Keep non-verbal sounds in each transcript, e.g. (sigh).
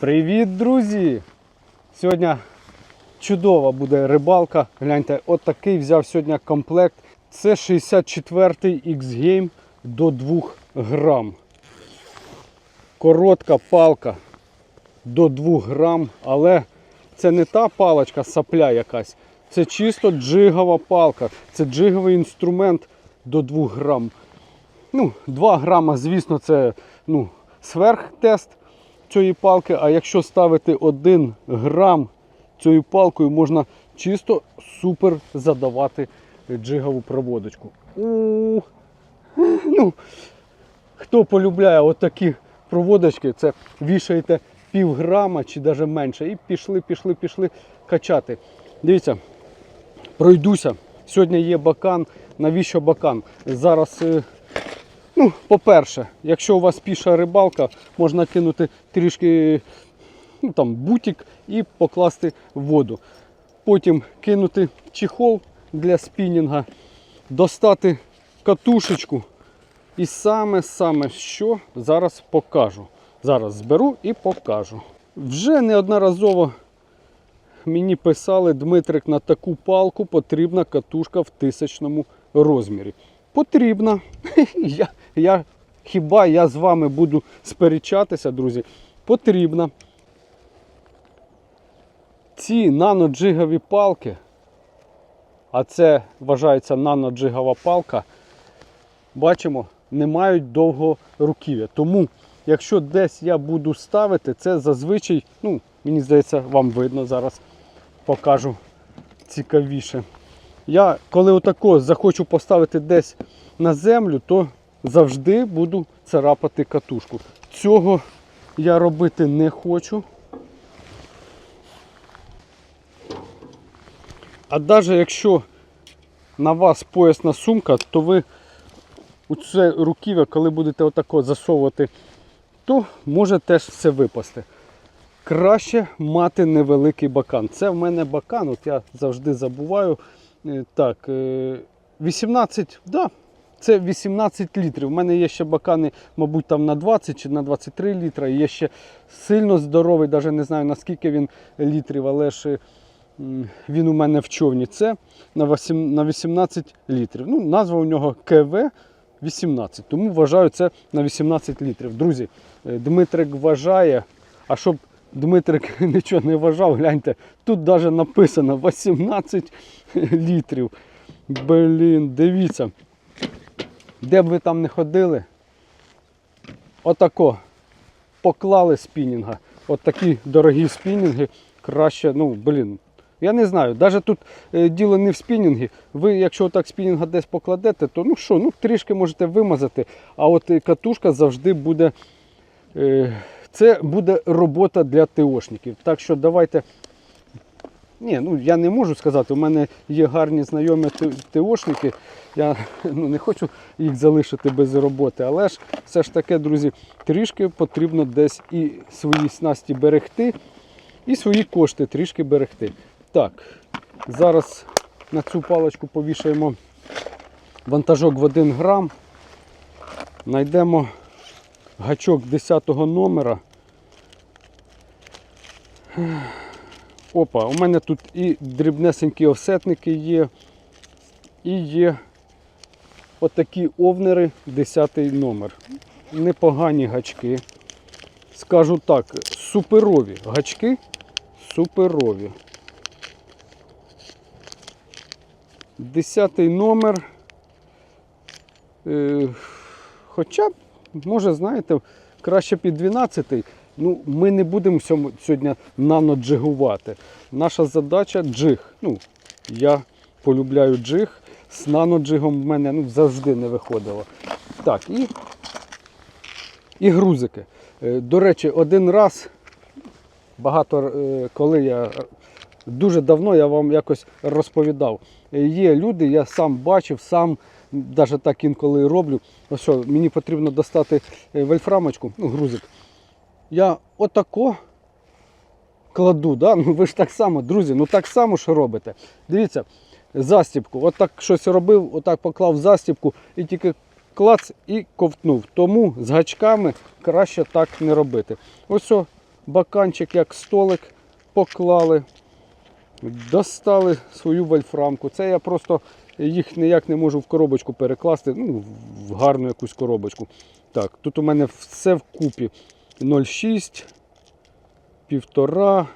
Привіт, друзі! Сьогодні чудова буде рибалка. Гляньте, от такий взяв сьогодні комплект. Це 64-й X-Game до 2 грам. Коротка палка до 2 грам, але це не та паличка сапля якась. Це чисто джигова палка. Це джиговий інструмент до 2 грам. Ну, 2 грама, звісно, це ну, сверхтест цієї палки, а якщо ставити 1 грам цією палкою, можна чисто супер задавати джигову проводочку. У, ну, хто полюбляє отакі проводочки, це вішаєте пів грама чи навіть менше. І пішли, пішли, пішли качати. Дивіться, пройдуся. Сьогодні є бакан. Навіщо бакан? Зараз е, Ну, по-перше, якщо у вас піша рибалка, можна кинути трішки ну, там, бутик і покласти в воду. Потім кинути чехол для спінінга, достати катушечку. І саме-саме що зараз покажу. Зараз зберу і покажу. Вже неодноразово мені писали, Дмитрик, на таку палку потрібна катушка в тисячному розмірі. Потрібна. (laughs) я, хіба я з вами буду сперечатися, друзі? Потрібна. Ці наноджигові палки, а це вважається наноджигова палка, бачимо, не мають довгого руків'я. Тому, якщо десь я буду ставити, це зазвичай, ну, мені здається, вам видно зараз покажу цікавіше. Я коли отако захочу поставити десь на землю, то завжди буду царапати катушку. Цього я робити не хочу. А навіть якщо на вас поясна сумка, то ви у це руків'я, коли будете отако засовувати, то може теж все випасти. Краще мати невеликий бакан. Це в мене бакан, от я завжди забуваю. Е, Так, е, 18, да, це 18 літрів. У мене є ще бакани, мабуть, там на 20 чи на 23 літра. Є ще сильно здоровий, навіть не знаю наскільки він літрів, але ж він у мене в човні. Це на 18 літрів. Ну, Назва у нього КВ 18, тому вважаю це на 18 літрів. Друзі, е, Дмитрик вважає, а щоб Дмитрик (laughs) нічого не вважав, гляньте, тут навіть написано 18 літрів. Блін, дивіться. Де б ви там не ходили, отако поклали спінінга. От такі дорогі спінінги краще, ну, блін. Я не знаю, навіть тут е, діло не в спінінгі. Ви, якщо так спінінга десь покладете, то ну що, ну трішки можете вимазати, а от е, катушка завжди буде. Е, це буде робота для ТОшників. Так що давайте. Ні, ну я не можу сказати, у мене є гарні знайомі ТОшники. Я ну, не хочу їх залишити без роботи, але ж все ж таки, друзі, трішки потрібно десь і свої снасті берегти, і свої кошти трішки берегти. Так, зараз на цю паличку повішаємо вантажок в 1 грам. Знайдемо гачок 10 номера. Опа, у мене тут і дрібнесенькі офсетники є, і є отакі овнери 10 номер. Непогані гачки. Скажу так, суперові гачки, суперові. 10 номер. Е, хоча б, може, знаєте, краще під 12. Ну, ми не будемо сьогодні наноджигувати. Наша задача джиг. Ну, я полюбляю джиг. З наноджигом в мене ну, завжди не виходило. Так, і, і грузики. Е, До речі, один раз, багато е, коли я дуже давно я вам якось розповідав. Е, Є люди, я сам бачив, сам навіть так інколи роблю. Ось що, мені потрібно достати вольфрамочку, ну, грузик. Я отако кладу, да? (laughs) ну ви ж так само, друзі, ну так само що робите. Дивіться, застібку, отак щось робив, отак поклав застібку і тільки клац і ковтнув. Тому з гачками краще так не робити. Ось о, баканчик як столик поклали, достали свою вольфрамку. Це я просто їх ніяк не можу в коробочку перекласти, ну, в гарну якусь коробочку. Так, тут у мене все вкупі 0,6, півтора.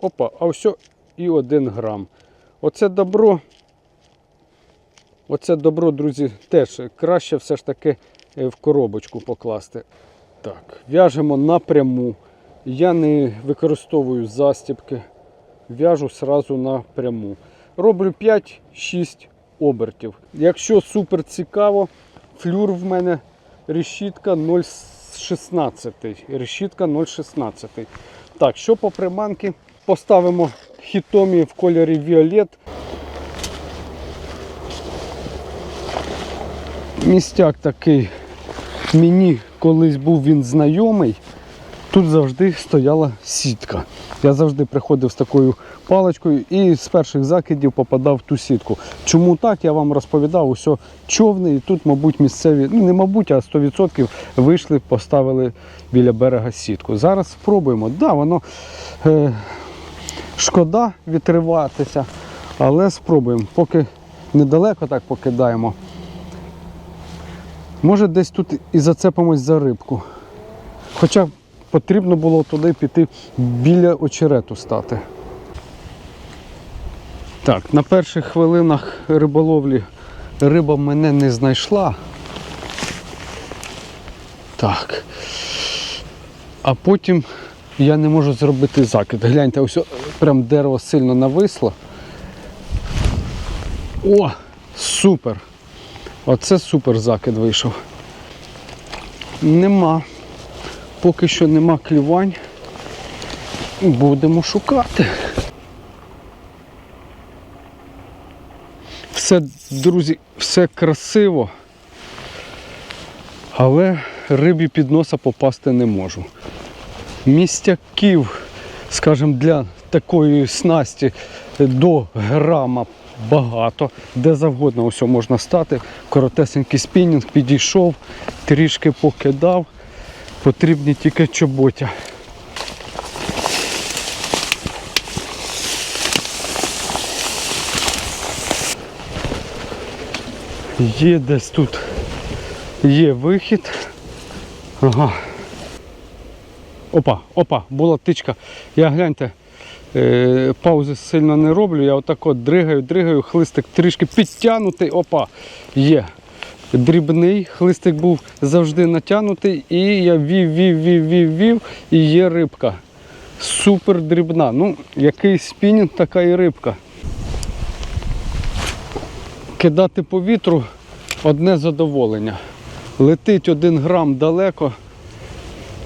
Опа, а все і 1 грам. Оце добро. Оце добро, друзі, теж краще все ж таки е, в коробочку покласти. Так, в'яжемо напряму. Я не використовую застібки. В'яжу сразу напряму. Роблю 5-6 обертів. Якщо супер цікаво, флюр в мене решітка 0,16. Решітка 0,16. Так, що по приманки? Поставимо хітомі в кольорі Віолет. Містяк такий. Мені колись був він знайомий. Тут завжди стояла сітка. Я завжди приходив з такою паличкою і з перших закидів попадав в ту сітку. Чому так, я вам розповідав, усе човни, і тут, мабуть, місцеві, ну не мабуть, а 100% вийшли, поставили біля берега сітку. Зараз спробуємо. Да, воно е, шкода відриватися, але спробуємо. Поки недалеко так покидаємо. Може десь тут і зацепимось за рибку. Хоча потрібно було туди піти біля очерету стати. Так, на перших хвилинах риболовлі риба мене не знайшла. Так. А потім я не можу зробити закид. Гляньте, ось прям дерево сильно нависло. О, супер! Оце супер закид вийшов. Нема. Поки що нема клювань. Будемо шукати. Все, друзі, все красиво. Але рибі під носа попасти не можу. Містяків, скажімо, для такої снасті до грама багато, де завгодно ось можна стати. Коротесенький спінінг підійшов, трішки покидав. Потрібні тільки чоботя. Є десь тут є вихід. Ага. Опа, опа, була птичка. Я гляньте, е, паузи сильно не роблю. Я отак от дригаю, дригаю, хлистик трішки підтягнутий. Опа, є. Дрібний, хлистик був завжди натягнутий, і я вів, вів, вів, вів, вів, і є рибка. Супер дрібна. Ну, який спінінг, така і рибка. Кидати по вітру одне задоволення. Летить один грам далеко,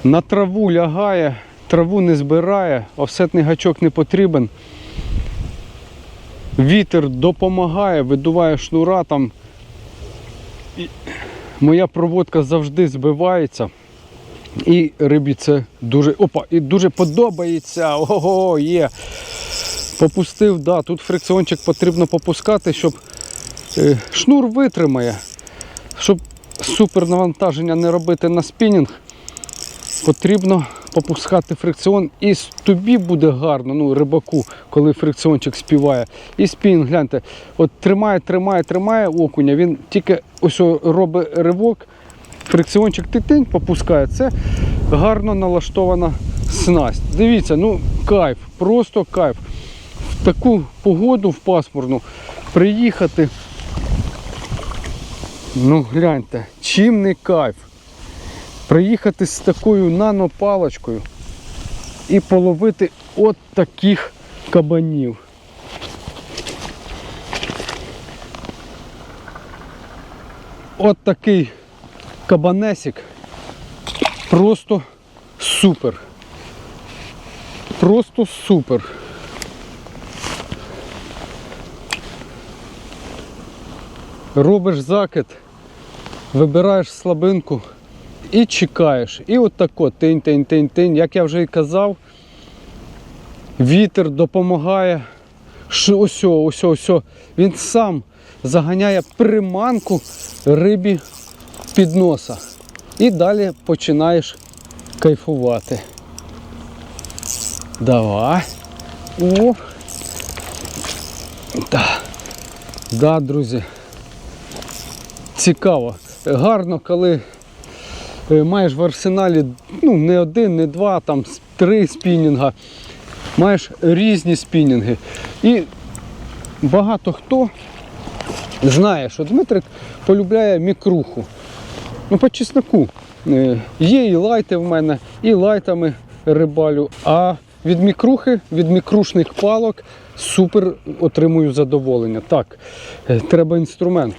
на траву лягає, траву не збирає, офсетний гачок не потрібен. Вітер допомагає, видуває шнура там. І моя проводка завжди збивається. І рибі це дуже опа, і дуже подобається. Ого, є. Попустив, да, тут фрикціончик потрібно попускати, щоб е, шнур витримає. Щоб супер навантаження не робити на спінінг, потрібно попускати фрикціон. І тобі буде гарно, ну, рибаку, коли фрикціончик співає. І спінінг, гляньте, от тримає, тримає, тримає окуня, він тільки ось робить ривок, фрикціончик титинь попускає. Це гарно налаштована снасть. Дивіться, ну кайф, просто кайф. В таку погоду в пасмурну приїхати. Ну гляньте, чим не кайф. Приїхати з такою нанопалочкою і половити от таких кабанів. От такий кабанесик. Просто супер. Просто супер. Робиш закид, вибираєш слабинку і чекаєш. І от тако тинь-тинь-тинь-тинь. Як я вже і казав, вітер допомагає. Ось, ось, ось. Він сам заганяє приманку рибі під носа. І далі починаєш кайфувати. Давай. О. Да. Да, друзі. Цікаво. Гарно, коли маєш в арсеналі ну, не один, не два, там три спінінга. Маєш різні спінінги. І багато хто знає, що Дмитрик полюбляє мікруху. Ну, по чесноку. Е, Є і лайти в мене, і лайтами рибалю. А від мікрухи, від мікрушних палок супер отримую задоволення. Так, е, треба інструмент.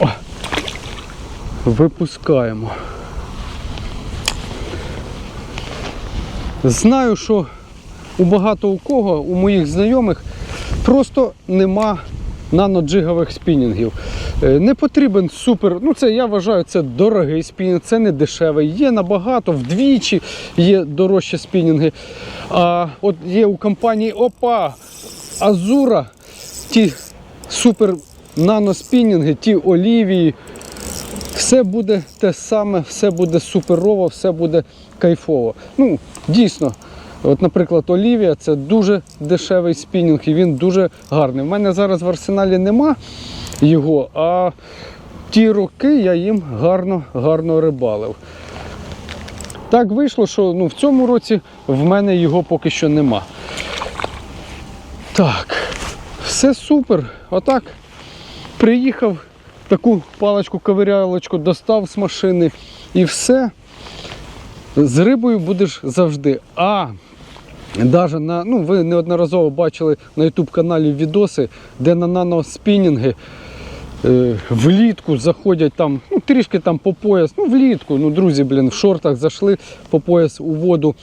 О, випускаємо. Знаю, що у багато у кого, у моїх знайомих, просто нема наноджигових спінінгів. Е, Не потрібен супер. Ну це я вважаю, це дорогий спінінг, це не дешевий. Є набагато, вдвічі є дорожчі спінінги. А от є у компанії Опа, Азура, ті супер наноспінінги, ті олівії. Все буде те саме, все буде суперово, все буде кайфово. Ну, дійсно, от, наприклад, Олівія це дуже дешевий спінінг і він дуже гарний. У мене зараз в арсеналі нема його, а ті роки я їм гарно, гарно рибалив. Так вийшло, що ну, в цьому році в мене його поки що нема. Так, все супер. Отак приїхав, таку паличку-ковирялочку достав з машини і все. З рибою будеш завжди. А Даже на, ну, ви неодноразово бачили на YouTube каналі відоси, де на наноспінінги е, влітку заходять там, ну, трішки там по пояс, ну влітку, ну друзі, блін, в шортах зайшли по пояс у воду,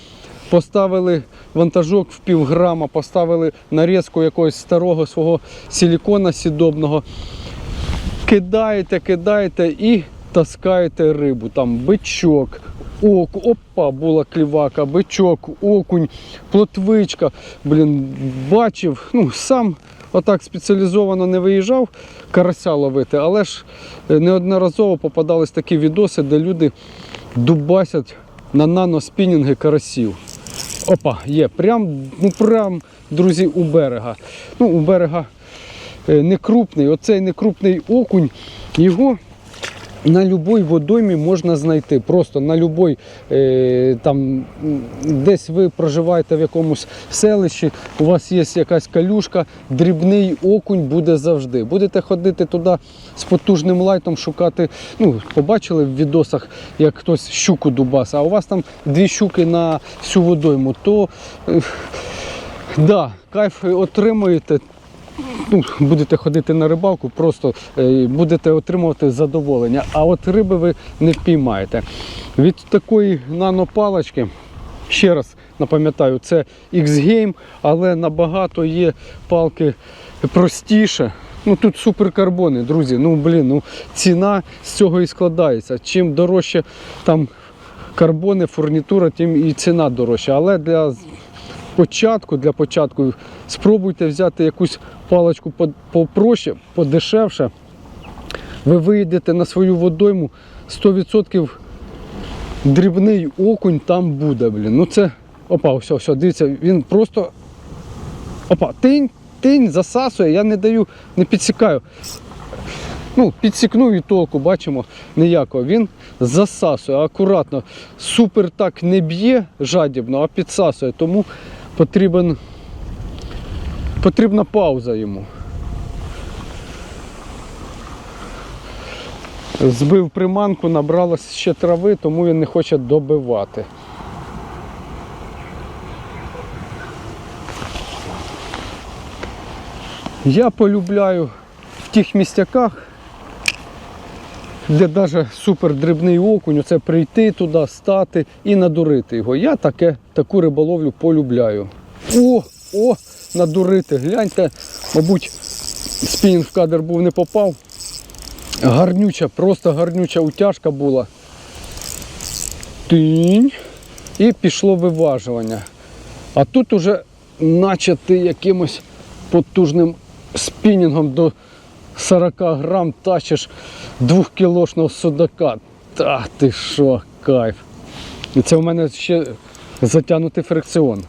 поставили вантажок в пів грама, поставили нарізку якогось старого свого силікона сідобного, кидаєте, кидаєте і таскаєте рибу. Там бичок, ок, опа, була клівака, бичок, окунь, плотвичка. Блін, бачив, ну сам отак спеціалізовано не виїжджав карася ловити, але ж е, неодноразово попадались такі відоси, де люди дубасять на наноспінінги карасів. Опа, є, прям, ну прям, друзі, у берега. Ну, у берега е, не крупний, оцей некрупний окунь, його на будь-якій водоймі можна знайти. Просто на будь-якій, е, там, десь ви проживаєте в якомусь селищі, у вас є якась калюшка, дрібний окунь буде завжди. Будете ходити туди з потужним лайтом, шукати. Ну, побачили в відосах, як хтось щуку дубаса, а у вас там дві щуки на всю водойму, то е, да, кайф отримуєте ну, будете ходити на рибалку, просто е, будете отримувати задоволення. А от риби ви не впіймаєте. Від такої нанопалочки, ще раз напам'ятаю, це X-Game, але набагато є палки простіше. Ну тут суперкарбони, друзі. Ну блін, ну ціна з цього і складається. Чим дорожче там карбони, фурнітура, тим і ціна дорожча. Але для початку, для початку спробуйте взяти якусь паличку попроще, подешевше. Ви вийдете на свою водойму 100% дрібний окунь там буде, блін. Ну це. Опа, все, все, дивіться, він просто. Опа, тинь, тинь, засасує, я не даю, не підсікаю. Ну, підсікнув і толку, бачимо, ніякого. Він засасує акуратно. Супер так не б'є жадібно, а підсасує. Тому потрібен, потрібна пауза йому. Збив приманку, набралось ще трави, тому він не хоче добивати. Я полюбляю в тих місцяках, де навіть супер дрібний окунь, оце прийти туди, стати і надурити його. Я таке, таку риболовлю полюбляю. О, о, надурити. Гляньте, мабуть, спінінг в кадр був не попав. Гарнюча, просто гарнюча утяжка була. Тинь. І пішло виважування. А тут уже наче ти якимось потужним спінінгом до 40 грам тащиш двохкілошного судака. Та ти що, кайф. І це у мене ще затягнутий фрикціон.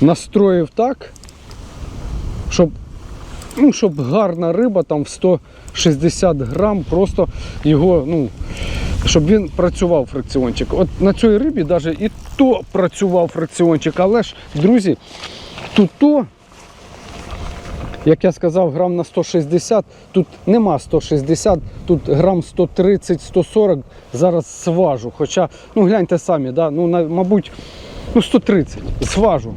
настроїв так, щоб, ну, щоб гарна риба там в 160 грам, просто його, ну, щоб він працював фрикціончик. От на цій рибі навіть і то працював фрикціончик, але ж, друзі, тут то як я сказав, грам на 160, тут нема 160, тут грам 130-140 зараз сважу. Хоча, ну гляньте самі, да? ну, на, мабуть, ну 130 сважу.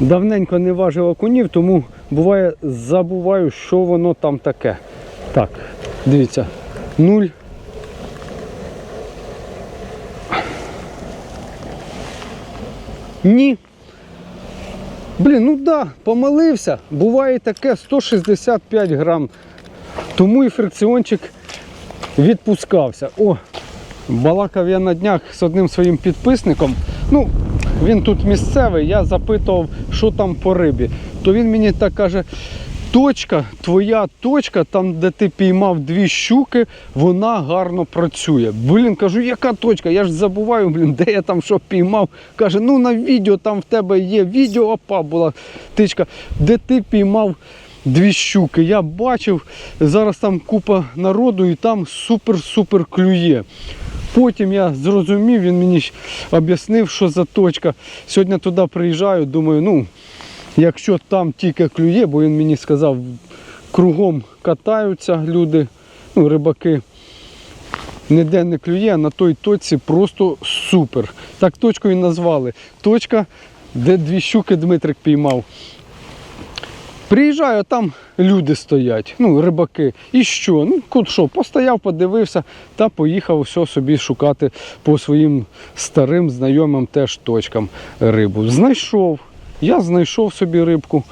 Давненько не важив окунів, тому буває забуваю, що воно там таке. Так, дивіться, 0. Ні. Блін, ну да, помилився. Буває таке 165 грам. Тому і фрикціончик відпускався. О, балакав я на днях з одним своїм підписником. Ну, він тут місцевий, я запитував, що там по рибі. То він мені так каже: точка, твоя точка, там, де ти піймав дві щуки, вона гарно працює. Блін, кажу, яка точка? Я ж забуваю, блін, де я там що піймав. Каже, ну на відео там в тебе є відео, опа, була тичка, де ти піймав. Дві щуки. Я бачив, зараз там купа народу і там супер-супер клює. Потім я зрозумів, він мені об'яснив, що за точка. Сьогодні туди приїжджаю, думаю, ну, якщо там тільки клює, бо він мені сказав, кругом катаються люди, ну, рибаки. Ніде не клює, а на той точці просто супер. Так точку і назвали. Точка, де дві щуки Дмитрик піймав. Приїжджаю, а там люди стоять, ну, рибаки. І що? Ну, кут що, постояв, подивився та поїхав все собі шукати по своїм старим знайомим теж точкам рибу. Знайшов. Я знайшов собі рибку.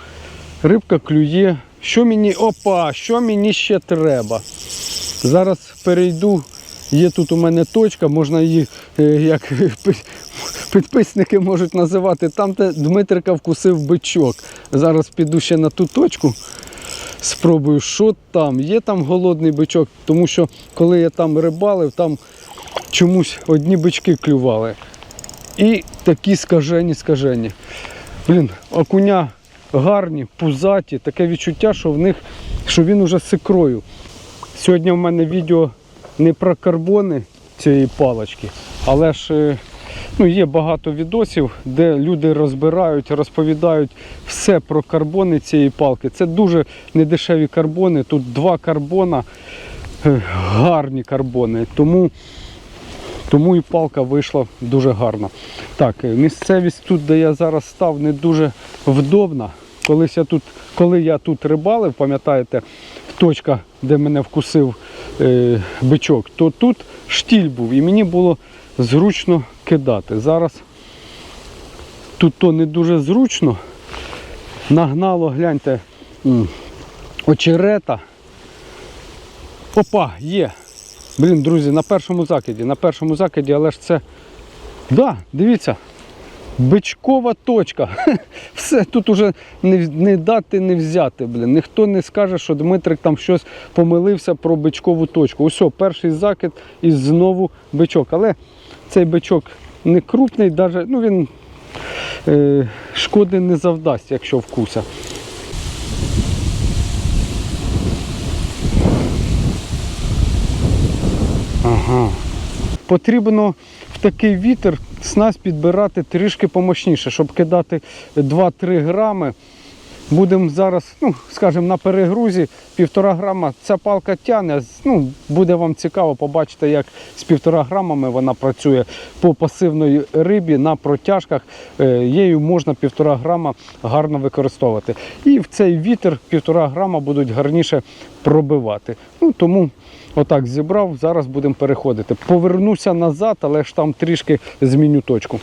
Рибка клює. Що мені. Опа, що мені ще треба? Зараз перейду. Є тут у мене точка, можна її, е, як підписники можуть називати, там, де Дмитрика вкусив бичок. Зараз піду ще на ту точку, спробую, що там. Є там голодний бичок, тому що коли я там рибалив, там чомусь одні бички клювали. І такі скажені, скажені. Блін, окуня гарні, пузаті, таке відчуття, що в них, що він уже з ікрою. Сьогодні в мене відео не про карбони цієї палочки, але ж е, ну, є багато відосів, де люди розбирають, розповідають все про карбони цієї палки. Це дуже недешеві карбони. Тут два карбона, е, гарні карбони. Тому, тому і палка вийшла дуже гарна. Так, е, місцевість тут, де я зараз став, не дуже вдобна. Колись я тут, коли я тут рибалив, пам'ятаєте, точка, де мене вкусив е, бичок, то тут штіль був і мені було зручно кидати. Зараз тут то не дуже зручно. Нагнало, гляньте, очерета. Опа, є. Блін, друзі, на першому закиді, на першому закиді, але ж це. Да, дивіться. Бичкова точка. (laughs) Все, тут уже не, не дати, не взяти. Блін. Ніхто не скаже, що Дмитрик там щось помилився про бичкову точку. Ось, перший закид і знову бичок. Але цей бичок не крупний, даже, ну він е, шкоди не завдасть, якщо вкуса. Ага. Потрібно в такий вітер снасть підбирати трішки помощніше, щоб кидати 2-3 грами. Будемо зараз, ну, скажімо, на перегрузі півтора грама ця палка тягне. Ну, буде вам цікаво побачити, як з півтора грамами вона працює по пасивної рибі на протяжках. Е, Її можна півтора грама гарно використовувати. І в цей вітер півтора грама будуть гарніше пробивати. Ну, тому отак зібрав, зараз будемо переходити. Повернуся назад, але ж там трішки зміню точку.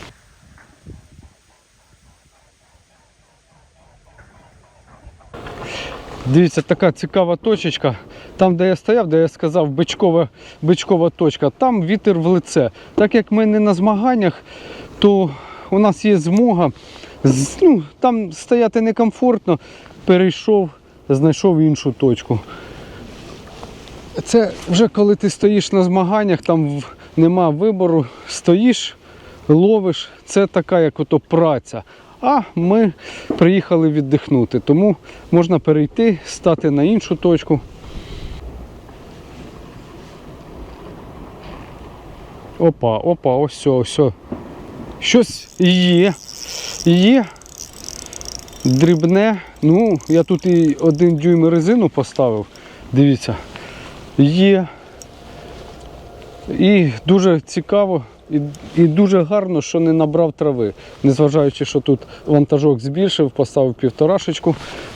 Дивіться, така цікава точечка. Там, де я стояв, де я сказав, бичкова, бичкова точка, там вітер в лице. Так як ми не на змаганнях, то у нас є змога. Ну, там стояти некомфортно. Перейшов знайшов іншу точку. Це вже коли ти стоїш на змаганнях, там нема вибору, стоїш, ловиш, це така як ото праця. А ми приїхали віддихнути, тому можна перейти, стати на іншу точку. Опа, опа, ось, ось. Щось є. Є. Дрібне. Ну, я тут і один дюйм резину поставив. Дивіться. Є. І дуже цікаво і, і дуже гарно, що не набрав трави. Незважаючи, що тут вантажок збільшив, поставив півторашечку,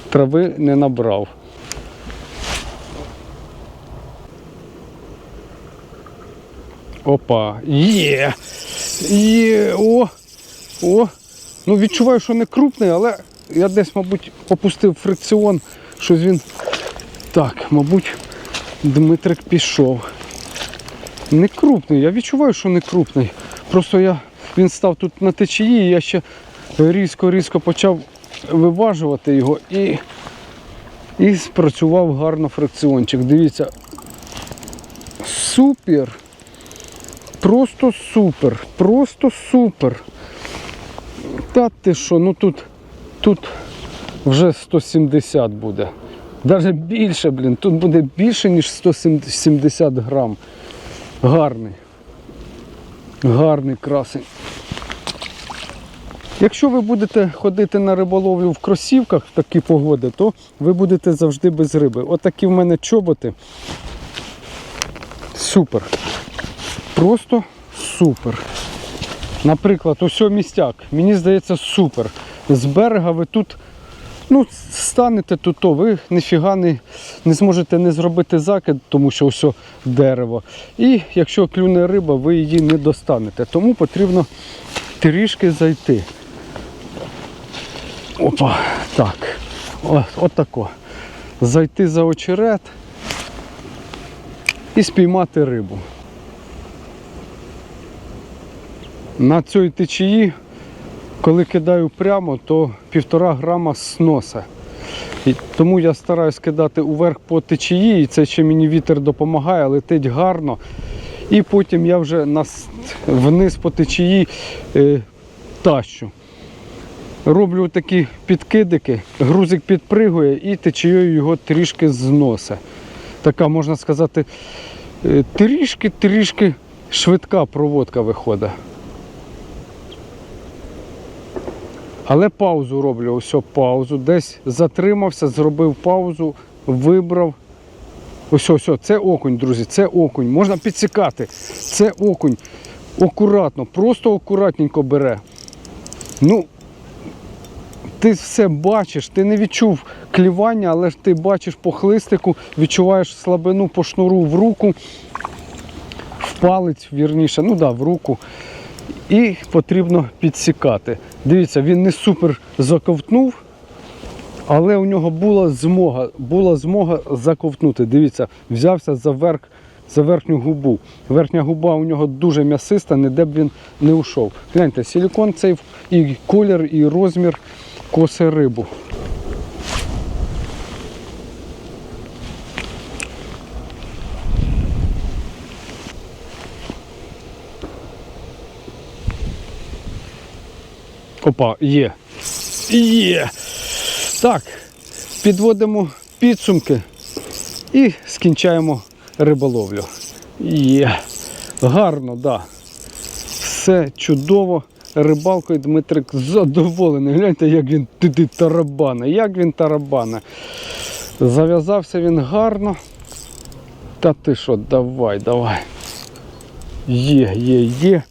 трави не набрав. Опа, є! Є! О! О! Ну відчуваю, що не крупний, але я десь, мабуть, попустив фрикціон, щось він. Так, мабуть, Дмитрик пішов. Не крупний, я відчуваю, що не крупний. Просто я, він став тут на течії, і я ще різко-різко почав виважувати його і, і спрацював гарно фрикціончик. Дивіться. Супер! Просто супер! Просто супер! Та ти що, ну тут, тут вже 170 буде. Навіть більше, блін, тут буде більше, ніж 170 грам. Гарний. Гарний красень. Якщо ви будете ходити на риболовлю в кросівках в такі погоди, то ви будете завжди без риби. Отакі в мене чоботи. Супер. Просто супер. Наприклад, ось містяк. Мені здається, супер. З берега ви тут ну, станете тут, то ви ніфіга не, не зможете не зробити закид, тому що ось дерево. І якщо клюне риба, ви її не достанете. Тому потрібно трішки зайти. Опа, так. О, от. Зайти за очерет і спіймати рибу. На цій течії, коли кидаю прямо, то півтора грама сноса. І тому я стараюсь кидати уверх по течії, і це ще мені вітер допомагає, летить гарно. І потім я вже вниз по течії е, тащу. Роблю такі підкидики, грузик підпригує і течією його трішки зносить. Така, можна сказати, е, трішки-трішки швидка проводка виходить. Але паузу роблю, ось паузу. Десь затримався, зробив паузу, вибрав. Ось, ось, це окунь, друзі, це окунь. Можна підсікати. Це окунь. Акуратно, просто акуратненько бере. Ну, ти все бачиш, ти не відчув клівання, але ж ти бачиш по хлистику, відчуваєш слабину по шнуру в руку, в палець, вірніше, ну да, в руку. І потрібно підсікати. Дивіться, він не супер заковтнув, але у нього була змога, була змога заковтнути. Дивіться, взявся за, верх, за верхню губу. Верхня губа у нього дуже м'ясиста, ніде б він не ушов. Гляньте, силікон цей і колір, і розмір коси рибу. Опа, є. Є. Так, підводимо підсумки і скінчаємо риболовлю. Є. Гарно, так. Да. Все чудово. Рибалкою Дмитрик задоволений. Гляньте, як він туди тарабане, як він тарабане. Зав'язався він гарно. Та ти що, давай, давай. Є, є, є.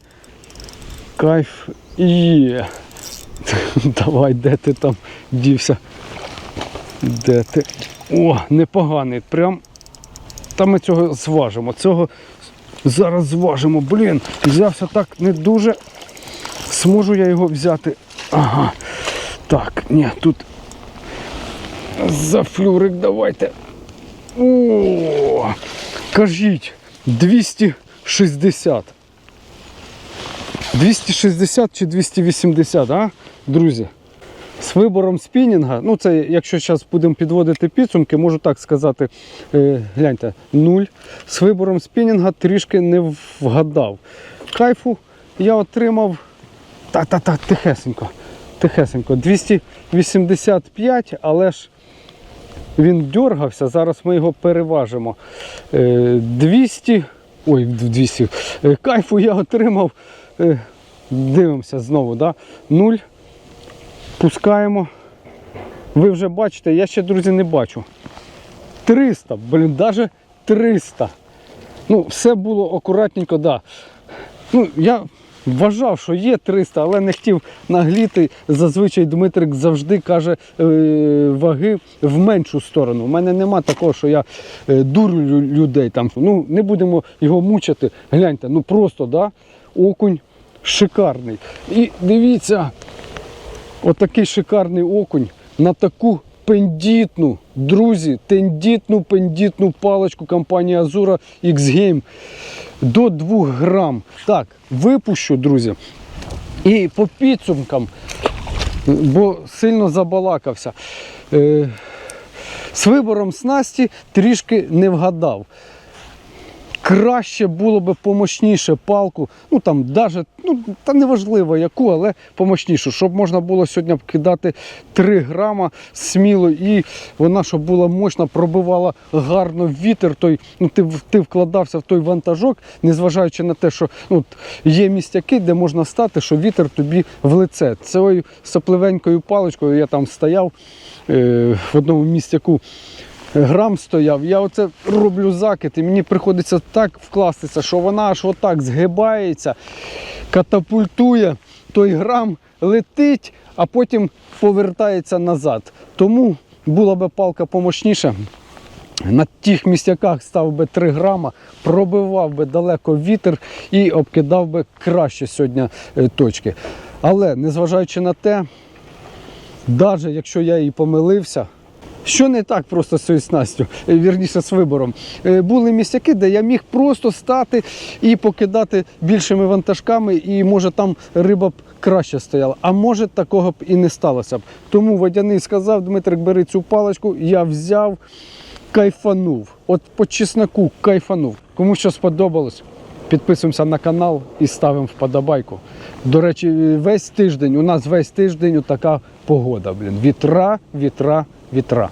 Кайф є. (laughs) Давай, де ти там дівся? Де ти? О, непоганий. Прям. Та ми цього зважимо. Цього зараз зважимо. Блін, взявся так не дуже. Зможу я його взяти. Ага. Так, ні, тут за флюрик давайте. О, кажіть, 260. 260 чи 280, а, друзі? З вибором спінінга, ну це якщо зараз будемо підводити підсумки, можу так сказати, е, гляньте, нуль. З вибором спінінга трішки не вгадав. Кайфу я отримав та-та-та, тихесенько, тихесенько, 285, але ж він дергався, зараз ми його переважимо. Е, 200, ой, 200, е, кайфу я отримав, е, дивимося знову, да? 0. Пускаємо. Ви вже бачите, я ще, друзі, не бачу. 300, блін, навіть 300. Ну, все було акуратненько, да. Ну, я вважав, що є 300, але не хотів нагліти. Зазвичай Дмитрик завжди каже е, ваги в меншу сторону. У мене нема такого, що я е, дурю людей. Там. Ну, не будемо його мучити. Гляньте, ну просто, да, окунь шикарний. І дивіться, отакий шикарний окунь на таку пендітну, друзі, тендітну пендітну паличку компанії Азура X-Game до 2 грам. Так, випущу, друзі. І по підсумкам, бо сильно забалакався. Е, з вибором снасті трішки не вгадав. Краще було би помощніше палку, ну там даже, ну та неважливо яку, але помощнішу, щоб можна було сьогодні кидати 3 грама сміло, і вона, щоб була мощна, пробивала гарно вітер. Той, ну ти, ти вкладався в той вантажок, незважаючи на те, що ну, є містяки, де можна стати, що вітер тобі в лице. Цією сопливенькою паличкою я там стояв е, в одному містяку грам стояв. Я оце роблю закид, і мені приходиться так вкластися, що вона аж отак згибається, катапультує, той грам летить, а потім повертається назад. Тому була би палка помощніша. На тих місцяках став би 3 грама, пробивав би далеко вітер і обкидав би краще сьогодні е, точки. Але незважаючи на те, навіть якщо я і помилився, що не так просто з цією снастю, е, вірніше з вибором. Е, Були місцяки, де я міг просто стати і покидати більшими вантажками, і може там риба б краще стояла. А може такого б і не сталося б. Тому водяний сказав, Дмитрик, бери цю паличку, я взяв, кайфанув. От по чесноку кайфанув. Кому що сподобалось, підписуємося на канал і ставимо вподобайку. До речі, весь тиждень, у нас весь тиждень така погода. Блін. Вітра, вітра, вітра.